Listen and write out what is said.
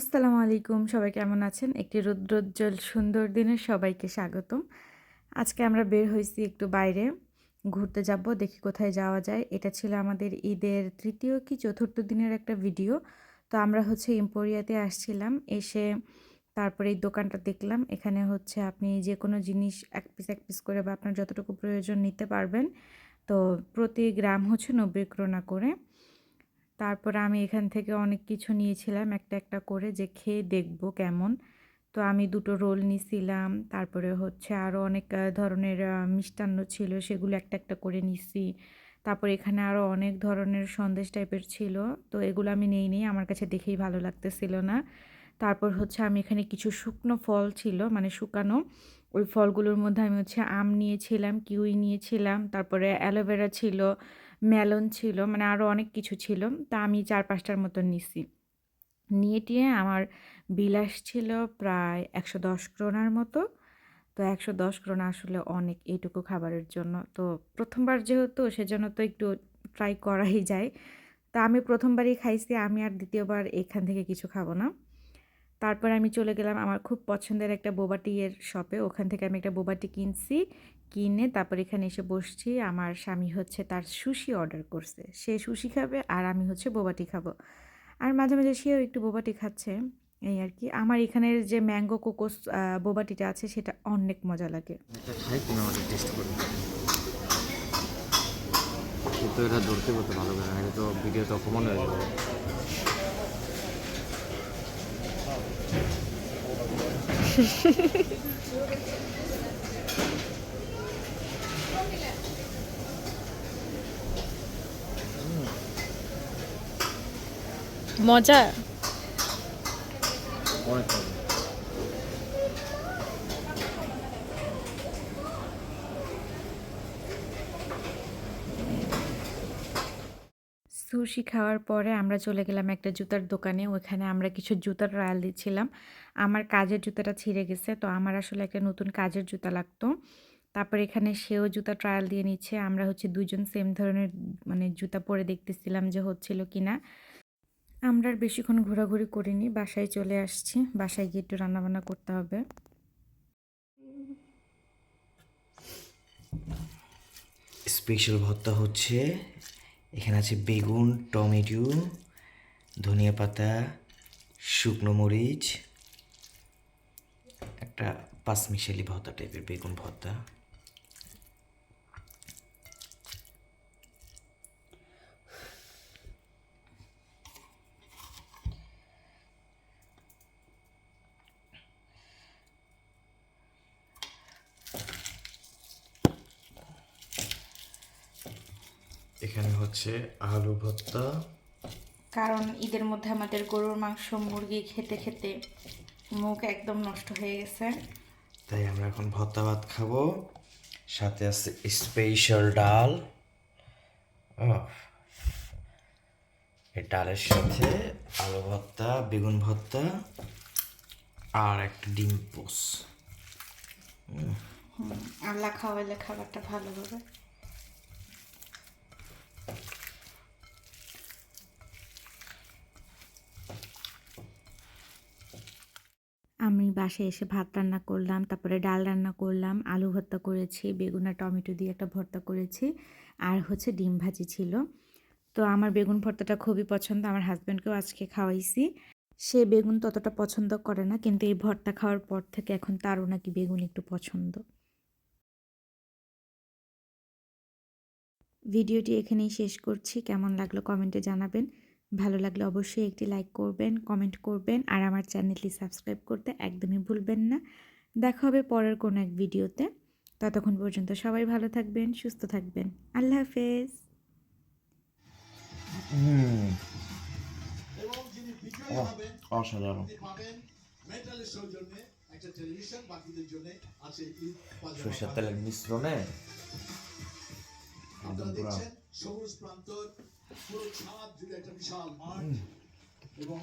আসসালামু আলাইকুম। সবাই কেমন আছেন? একটি রৌদ্রোজ্জ্বল সুন্দর দিনে সবাইকে স্বাগতম। আজকে আমরা বের হয়েছি একটু বাইরে, ঘুরতে যাব, দেখি কোথায় যাওয়া যায়। এটা ছিল আমাদের ঈদের তৃতীয় কি চতুর্থ দিনের একটা ভিডিও। তো আমরা হচ্ছে ইম্পোরিয়াতে আসছিলাম, এসে তারপরে এই দোকানটা দেখলাম। এখানে হচ্ছে আপনি যে কোনো জিনিস এক পিস এক পিস করে বা আপনার যতটুকু প্রয়োজন নিতে পারবেন। তো প্রতি গ্রাম হচ্ছে নব্বই ক্রোনা করে। তারপরে আমি এখান থেকে অনেক কিছু নিয়েছিলাম, একটা একটা করে যে খেয়ে দেখব কেমন। তো আমি দুটো রোল নিছিলাম, তারপরে হচ্ছে আরও অনেক ধরনের মিষ্টান্ন ছিল, সেগুলো একটা একটা করে নিছি। তারপর এখানে আরও অনেক ধরনের সন্দেশ টাইপের ছিল, তো এগুলো আমি নেই নি আমার কাছে দেখেই ভালো লাগতেছিল না। তারপর হচ্ছে আমি এখানে কিছু শুকনো ফল ছিল মানে শুকানো, ওই ফলগুলোর মধ্যে আমি হচ্ছে আম নিয়েছিলাম, কিউই নিয়েছিলাম, তারপরে অ্যালোভেরা ছিল মেলন ছিল মানে আরও অনেক কিছু ছিল, তা আমি চার পাঁচটার মতো নিছি। নিয়ে টিয়ে আমার বিলাস ছিল প্রায় একশো দশ ক্রোনার মতো। তো একশো দশ ক্রোনা আসলে অনেক এইটুকু খাবারের জন্য। তো প্রথমবার যেহেতু, সেজন্য তো একটু ট্রাই করাই যায়। তা আমি প্রথমবারই খাইছি, আমি আর দ্বিতীয়বার এখান থেকে কিছু খাব না। তারপর আমি চলে গেলাম আমার খুব পছন্দের একটা বোবাটি এর শপে ওখান থেকে আমি একটা বোবাটি কিনছি, কিনে তারপর এখানে এসে বসছি। আমার স্বামী হচ্ছে তার সুশি অর্ডার করছে। সে সুশি খাবে আর আমি হচ্ছে বোবাটি খাব। আর মাঝে মাঝে সেও একটু বোবাটি খাচ্ছে, এই আর কি। আমার এখানের যে ম্যাঙ্গো কোকোস বোবাটিটা আছে সেটা অনেক মজা লাগে। কিন্তু এটা ধরতে করতে ভালো করে না এটা তো তো অপমান হয়ে যাবে। মজা অনেক ভালো সুশি খাওয়ার পরে আমরা চলে গেলাম একটা জুতার দোকানে। ওখানে আমরা কিছু জুতার ট্রায়াল দিচ্ছিলাম। আমার কাজের জুতাটা ছিঁড়ে গেছে, তো আমার আসলে একটা নতুন কাজের জুতা লাগতো। তারপর এখানে সেও জুতা ট্রায়াল দিয়ে নিচ্ছে। আমরা হচ্ছে দুজন সেম ধরনের মানে জুতা পরে দেখতেছিলাম যে হচ্ছিল কি না আমরা আর বেশিক্ষণ ঘোরাঘুরি করিনি, বাসায় চলে আসছি। বাসায় গিয়ে একটু রান্নাবান্না করতে হবে। স্পেশাল ভর্তা হচ্ছে এখানে আছে বেগুন টমেটো ধনিয়া পাতা শুকনো মরিচ একটা পাঁচমিশালি ভর্তা টাইপের বেগুন ভর্তা। এখানে হচ্ছে আলু ভর্তা। কারণ ঈদের মধ্যে আমাদের গরুর মাংস মুরগি খেতে খেতে মুখ একদম নষ্ট হয়ে গেছে। তাই আমরা এখন ভর্তা ভাত খাব। সাথে আছে স্পেশাল ডাল। এই ডালের সাথে আলু ভর্তা বেগুন ভর্তা আর একটা ডিম পোস। আল্লাহ খাওয়াইলে খাবারটা ভালো হবে। আমি বাসায় এসে ভাত রান্না করলাম, তারপরে ডাল রান্না করলাম, আলু ভর্তা করেছি, বেগুন আর টমেটো দিয়ে একটা ভর্তা করেছি, আর হচ্ছে ডিম ভাজি ছিল। তো আমার বেগুন ভর্তাটা খুবই পছন্দ, আমার হাজব্যান্ডকেও আজকে খাওয়াইছি। সে বেগুন ততটা পছন্দ করে না, কিন্তু এই ভর্তা খাওয়ার পর থেকে এখন তারও নাকি বেগুন একটু পছন্দ। ভিডিওটি এখানেই শেষ করছি, কেমন লাগল কমেন্টে জানাবেন। ভালো লাগলে অবশ্যই একটি লাইক করবেন কমেন্ট করবেন আর আমার চ্যানেলটি সাবস্ক্রাইব করতে একদমই ভুলবেন না। দেখা হবে পরের কোনো এক ভিডিওতে ততক্ষণ পর্যন্ত সবাই ভালো থাকবেন সুস্থ থাকবেন। আল্লাহ হাফেজ। অসাধারণ। সরষের। তেলের মিশ্রণে? পুরা। সবুজ প্রান্তর পুরো ছাদ জুড়ে একটা বিশাল মাঠ এবং